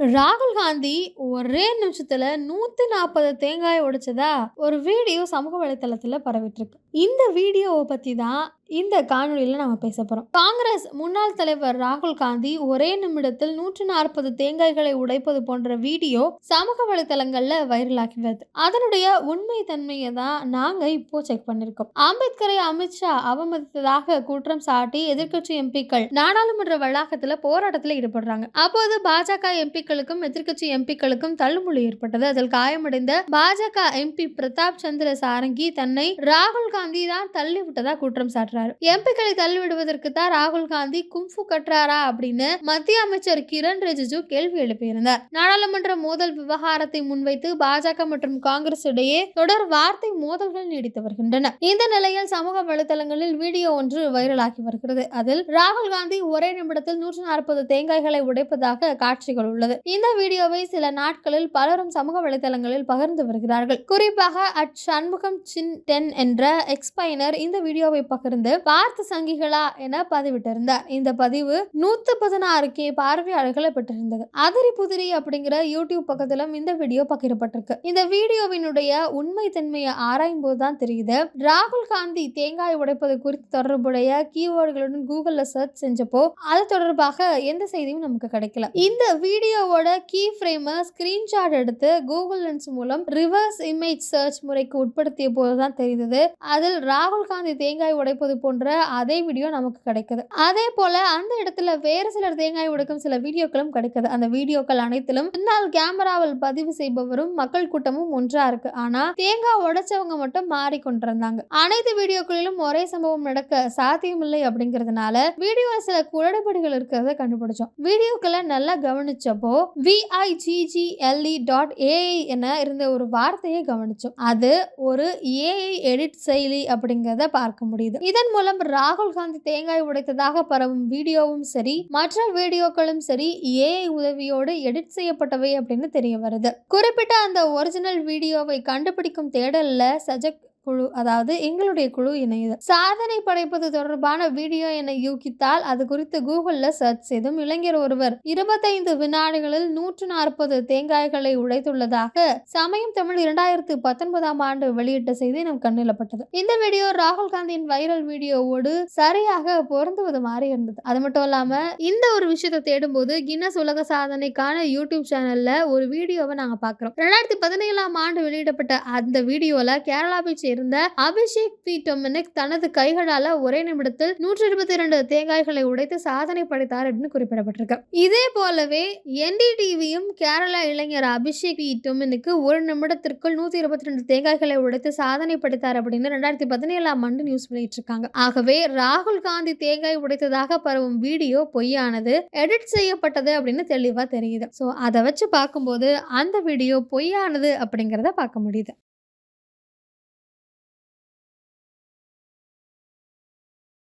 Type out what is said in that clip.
ராகுல் காந்தி ஒரே நிமிஷத்துல நூத்தி நாற்பது தேங்காய் உடைச்சதா? ஒரு வீடியோ சமூக வலைத்தளத்துல பரவிட்டு இருக்கு இந்த வீடியோவை பத்தி தான் இந்த காணொலியில் நம்ம பேச போகிறோம் காங்கிரஸ் முன்னாள் தலைவர் ராகுல் காந்தி ஒரே நிமிடத்தில் நூற்று நாற்பது தேங்காய்களை உடைப்பது போன்ற வீடியோ சமூக வலைதளங்களில் வைரலாகி வருது. அதனுடைய உண்மை தன்மையை தான் நாங்கள் இப்போ செக் பண்ணியிருக்கோம் அம்பேத்கரை அமித்ஷா அவமதித்ததாக குற்றம் சாட்டி எதிர்கட்சி எம்பிக்கள் நாடாளுமன்ற வளாகத்தில் போராட்டத்தில் ஈடுபடுறாங்க. அப்போது பாஜக எம்பிக்களுக்கும் எதிர்க்கட்சி எம்பிக்களுக்கும் தள்ளுமொழி ஏற்பட்டது. அதில் காயமடைந்த பாஜக எம்பி பிரதாப் சந்திர சாரங்கி தன்னை ராகுல் காந்தி தான் தள்ளிவிட்டதா குற்றம் சாட்டுறாரு. எம்பிக்களை தள்ளிவிடுவதற்கு தான் ராகுல் காந்தி கும்ஃபு கட்டுறாரா அப்படின்னு மத்திய அமைச்சர் கிரண் ரிஜிஜு கேள்வி எழுப்பியிருந்தார். நாடாளுமன்ற மோதல் விவகாரத்தை முன்வைத்து பாஜக மற்றும் காங்கிரஸ் இடையே தொடர் வார்த்தை மோதல்கள் நீடித்து வருகின்றன. இந்த நிலையில் சமூக வலைதளங்களில் வீடியோ ஒன்று வைரலாகி வருகிறது. அதில் ராகுல் காந்தி ஒரே நிமிடத்தில் நூற்று நாற்பது தேங்காய்களை உடைப்பதாக காட்சிகள் உள்ளது. இந்த வீடியோவை சில நாட்களில் பலரும் சமூக வலைதளங்களில் பகிர்ந்து வருகிறார்கள். குறிப்பாக அட் சண்முகம் சின் டென் என்ற எக்ஸ்பைனர் இந்த வீடியோவை பகிர்ந்து பார்த்து சங்கிகளா என பதிவிட்டிருந்தார். இந்த பதிவு நூத்து பதினாறு கே பார்வையாளர்களை பெற்றிருந்தது. அதிரி புதிரி அப்படிங்கிற யூடியூப் பக்கத்திலும் இந்த வீடியோ பகிரப்பட்டிருக்கு. இந்த வீடியோவினுடைய உண்மை தன்மையை ஆராயும் போதுதான் தெரியுது. ராகுல் காந்தி தேங்காய் உடைப்பது குறித்து தொடர்புடைய கீவேர்டுகளுடன் கூகுள்ல சர்ச் செஞ்சப்போ அது தொடர்பாக எந்த செய்தியும் நமக்கு கிடைக்கல. இந்த வீடியோ ஃபோட்டோவோட கீ ஃப்ரேமை ஸ்கிரீன்ஷாட் எடுத்து கூகுள் லென்ஸ் மூலம் ரிவர்ஸ் இமேஜ் சர்ச் முறைக்கு உட்படுத்திய போது தான் தெரிந்தது. அதில் ராகுல் காந்தி தேங்காய் உடைப்பது போன்ற அதே வீடியோ நமக்கு கிடைக்குது. அதே போல அந்த இடத்துல வேறு சிலர் தேங்காய் உடைக்கும் சில வீடியோக்களும் கிடைக்குது. அந்த வீடியோக்கள் அனைத்திலும் பின்னால் கேமராவில் பதிவு செய்பவரும் மக்கள் கூட்டமும் ஒன்றா இருக்கு. ஆனா தேங்காய் உடைச்சவங்க மட்டும் மாறிக்கொண்டிருந்தாங்க அனைத்து வீடியோக்களிலும் ஒரே சம்பவம் நடக்க சாத்தியமில்லை அப்படிங்கிறதுனால வீடியோ சில குளறுபடிகள் இருக்கிறத கண்டுபிடிச்சோம். வீடியோக்களை நல்லா கவனிச்சப்போ விஐஜிஜிஎல்இ டாட் ஏஐ என இருந்த ஒரு வார்த்தையை கவனிச்சோம். அது ஒரு ஏஐ எடிட் செயலி அப்படிங்கிறத பார்க்க முடியுது. இதன் மூலம் ராகுல் காந்தி தேங்காய் உடைத்ததாக பரவும் வீடியோவும் சரி மற்ற வீடியோக்களும் சரி ஏஐ உதவியோடு எடிட் செய்யப்பட்டவை அப்படின்னு தெரிய வருது. குறிப்பிட்ட அந்த ஒரிஜினல் வீடியோவை கண்டுபிடிக்கும் தேடலில் சஜக் குழு அதாவது எங்களுடைய குழு இணையது. சாதனை படைப்பது தொடர்பான வீடியோ என யூகித்தால் அது குறித்து கூகுள்ல சர்ச் செய்தும் இளைஞர் ஒருவர் இருபத்தைந்து வினாடிகளில் நூற்று நாற்பது தேங்காய்களை உடைத்துள்ளதாக சமயம் தமிழ் இரண்டாயிரத்து பத்தொன்பதாம் ஆண்டு வெளியிட்ட செய்தி நம் கண்ணிலப்பட்டது இந்த வீடியோ ராகுல் காந்தியின் வைரல் வீடியோவோடு சரியாக பொருந்துவது மாதிரி இருந்தது. அது மட்டும் இல்லாம இந்த ஒரு விஷயத்தை தேடும் போது கின்னஸ் உலக சாதனைக்கான யூடியூப் சேனல்ல ஒரு வீடியோவை நாங்க பாக்குறோம். இரண்டாயிரத்தி பதினேழாம் ஆண்டு வெளியிடப்பட்ட அந்த வீடியோல கேரளாவை சேர்ந்த அபிஷேக் பி. டொமினிக் தனது கைகளால ஒரே நிமிடத்தில் நூற்றி இருபத்தி இரண்டு தேங்காய்களை உடைத்து சாதனை படைத்தார் அப்படின்னு குறிப்பிடப்பட்டிருக்கு. இதே போலவே என்டிடிவியும் கேரளா இளைஞர் அபிஷேக் பி. டொமினுக்கு ஒரு நிமிடத்திற்குள் நூத்தி இருபத்தி ரெண்டு தேங்காய்களை உடைத்து சாதனை படைத்தார் அப்படின்னு ரெண்டாயிரத்தி பதினேழாம் ஆண்டு நியூஸ் வெளியிட்டிருக்காங்க. ஆகவே ராகுல் காந்தி தேங்காய் உடைத்ததாக பரவும் வீடியோ பொய்யானது எடிட் செய்யப்பட்டது அப்படின்னு தெளிவா தெரியுது. ஸோ அதை வச்சு பார்க்கும்போது அந்த வீடியோ பொய்யானது அப்படிங்கிறத பார்க்க முடியுது.